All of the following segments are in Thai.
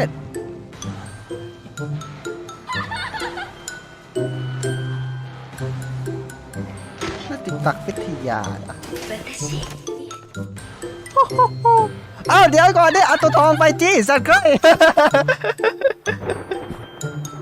ก็ตน่าติดตักวิทยาอะอ้าวเดี๋ยวก่อนดิเอาตัวทองไปจี้สักไกร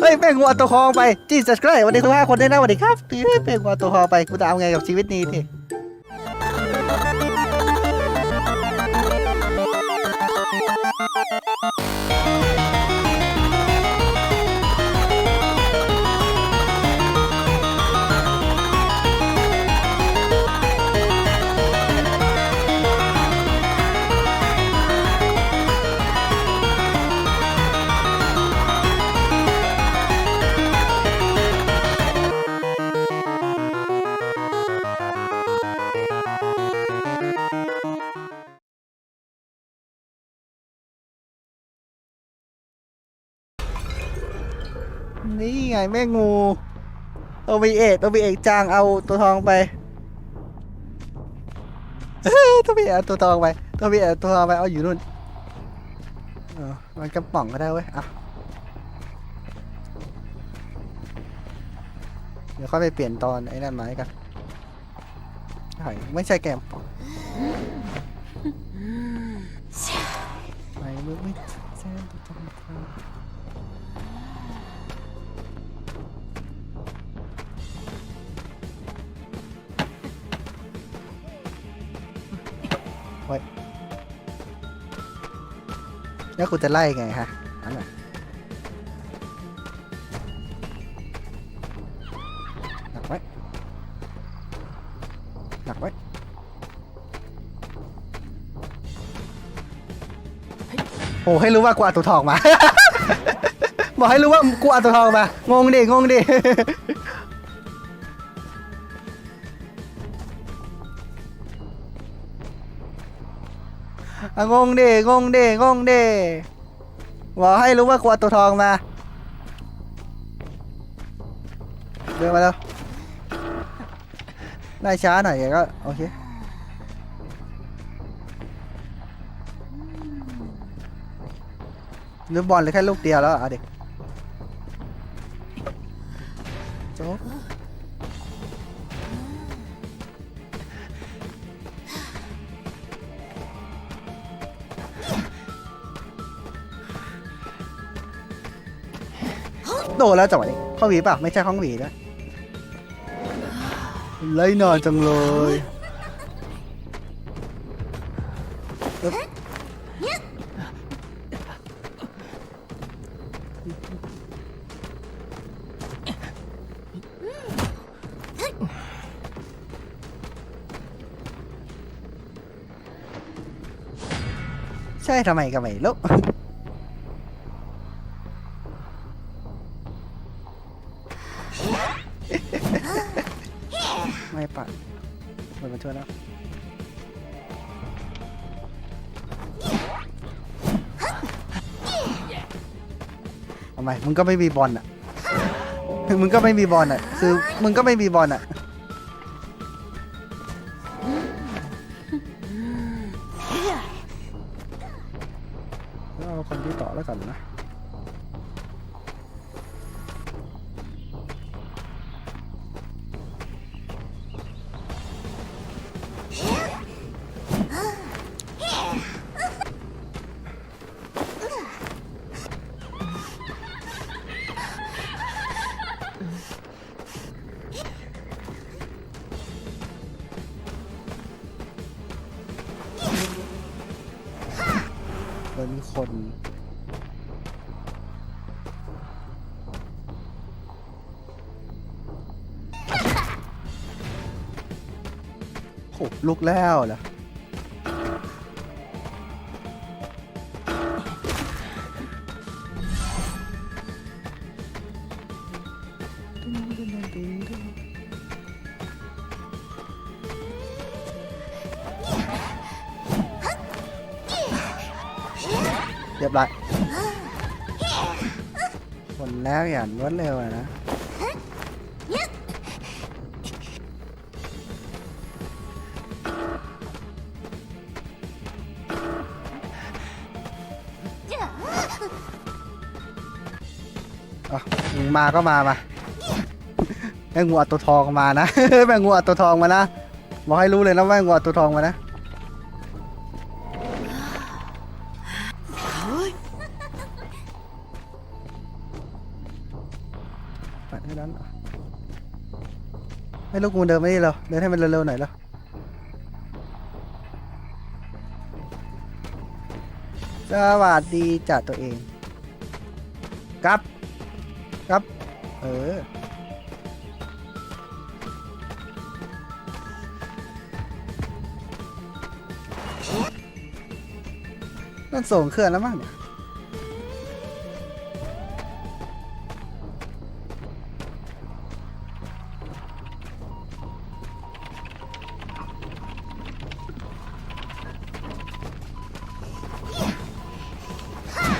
เฮ้ยแม่งหัวตัวทองไปจี้สักไกรวันนี้ทุกห้าคนได้นะสวัสดีครับตีแม่งหัวตัวทองไปกูจะเอาไงกับชีวิตนี้ที นี่ไงแม่งูตัววีเอกตัววีเอกจางเอาตัวทองไปเอ้ยตัววีเอกเอาตัวทองไปตัววีเอกเอาตัวทองไปเอาอยู่นู่นเออมันกระป๋องก็ได้เว้ยอะเดี๋ยวค่อยไปเปลี่ยนตอนไอ้นั่นมาให้กันใช่ไม่ใช่แกมป๋องไม่ไม่ไม่ แล้วกูจะไล่ไงฮะอันน่ะหนักไว้หนักไว้โอ้ให้รู้ว่ากูเอาตัวทองมา บอกให้รู้ว่ากูเอาตัวทองมางงดิงงดิ อะงงดิงงดิงงดิบอกให้รู้ว่ากูเอาตัวทองมา เดินมาแล้ว ได้ช้าหน่อยก็ โอเคหรือบอลเลยแค่ลูกเดียวแล้วเอาเด็กโจ๊ก โดนแล้วจังหวะนี้ข้องหวีป่ะ ไม่ใช่ข้องหวีนะไล่นอนจังเลยใช่ทำไมก็ไม่รู้ ไม่ปัดมันมาช่วยแล้วทำไมมึงก็ไม่มีบอลอะ มึงก็ไม่มีบอลอะ คือมึงก็ไม่มีบอลอะ โหลุกแล้วเหรอเรียบร้อยคนแล้วอย่างรวดเร็วอะนะ อะมึงมาก็มามาแม่งงูอัดตัวทองมานะ แม่งงูอัดตัวทองมานะบอกให้รู้เลยนะแม่งงูอัดตัวทองมานะไปให้นั้นอ่ลูกงูเดินไม่ได้เหรอเดินให้มันเร็วๆหน่อยแล้ว สวัสดีจ่าตัวเองครับครับเออ นั่นส่งเครื่องแล้วมั้งเนี่ย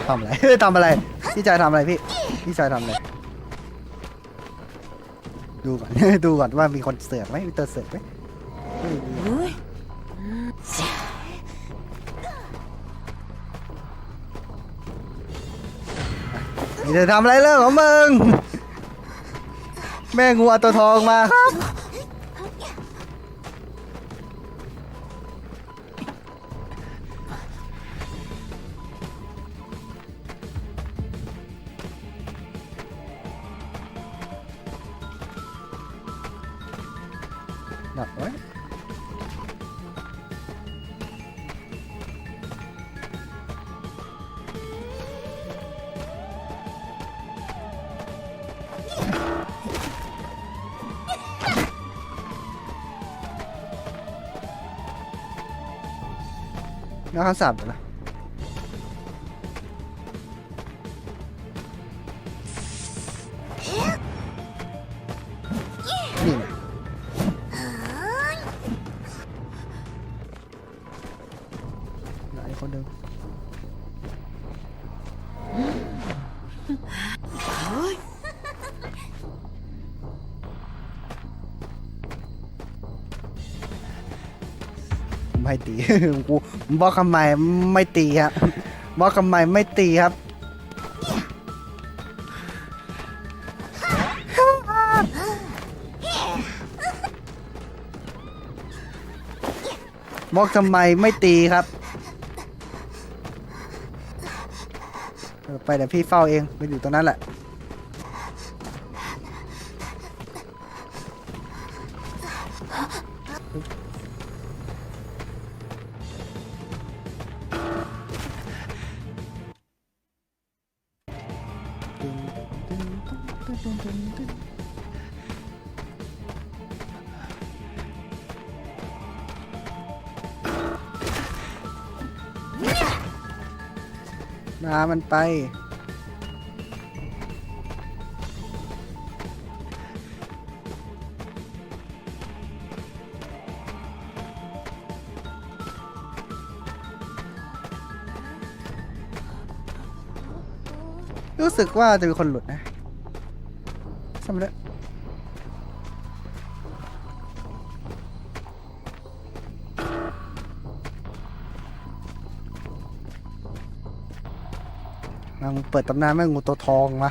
ทำอะไร ทำอะไร พี่ชายทำอะไรพี่ พี่ชายทำอะไร ดูก่อน ดูก่อนว่ามีคนเสือกไหมมีตัวเสือกไหมไม่มีนี่จะทำอะไรเรื่องของมึง แม่งูเอาตัวทองมาครับ แล้วคำสั่งเหรอนี่ ไม่ตี กูบอกทำไมไม่ตีครับบอกทำไมไม่ตีครับบอกทำไมไม่ตีครับไปเดี๋ยวพี่เฝ้าเองไปอยู่ตรงนั้นแหละ มามันไป รู้สึกว่าจะมีคนหลุดนะทำไมเลยมามึงเปิดตำนานแม่งงูตัวทองมา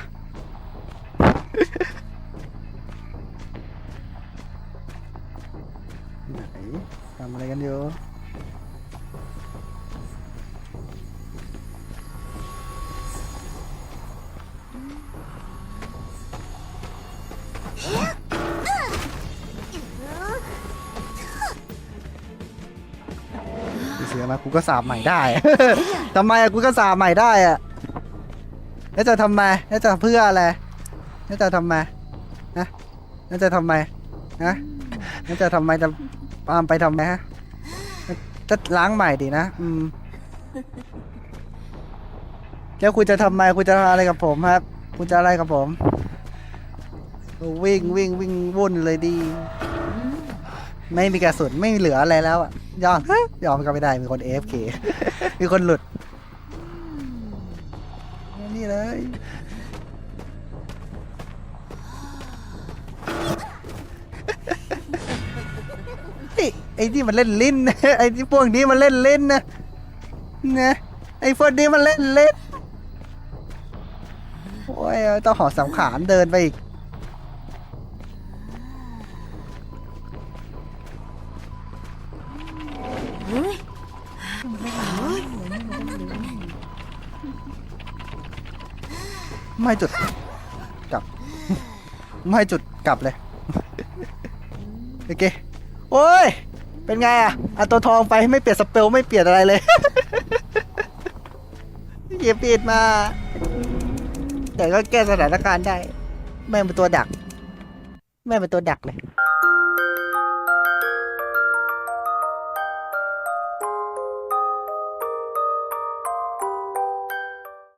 มีเสียงมกูก็สาบใหม่ได้ ทำไมอะกูก็สาบใหม่ได้อะแล้วจะทำไมแล้วจะเพื่ออะไรแล้วจะทำไมนะแล้วจะทำไมนะแล้วจะทำไมจะตามไปทำไมฮะจะล้างใหม่ดีนะอืมแล้วคุณจะทำไมคุณจะอะไรกับผมครับ คุณจะอะไรกับผม วิ่งวิ่งวิ่งวุ่นเลยดี ไม่มีกระสุนไม่เหลืออะไรแล้วอะยอม ยอมก็ไม่ได้มีคน AFK มีคนหลุดนี่เลยไอ้ไอ้ที่มันเล่นลิ้นไอ้ที่พวกนี้มันเล่นลิ้นนะนะไอ้พวกนี้มันเล่นลิ้นโอ้โอ้ยต้องหอสังขารเดินไปอีก ไม่จุดกลับ ไม่จุดกลับเลย โอเค โอ้ย เป็นไงอะเอาตัวทองไปไม่เปลี่ยนสเปลไม่เปลี่ยนอะไรเลยเย็บปิดมา แต่ก็แก้สถานการณ์ได้ แม่งเป็นตัวดัก แม่งเป็นตัวดักเลย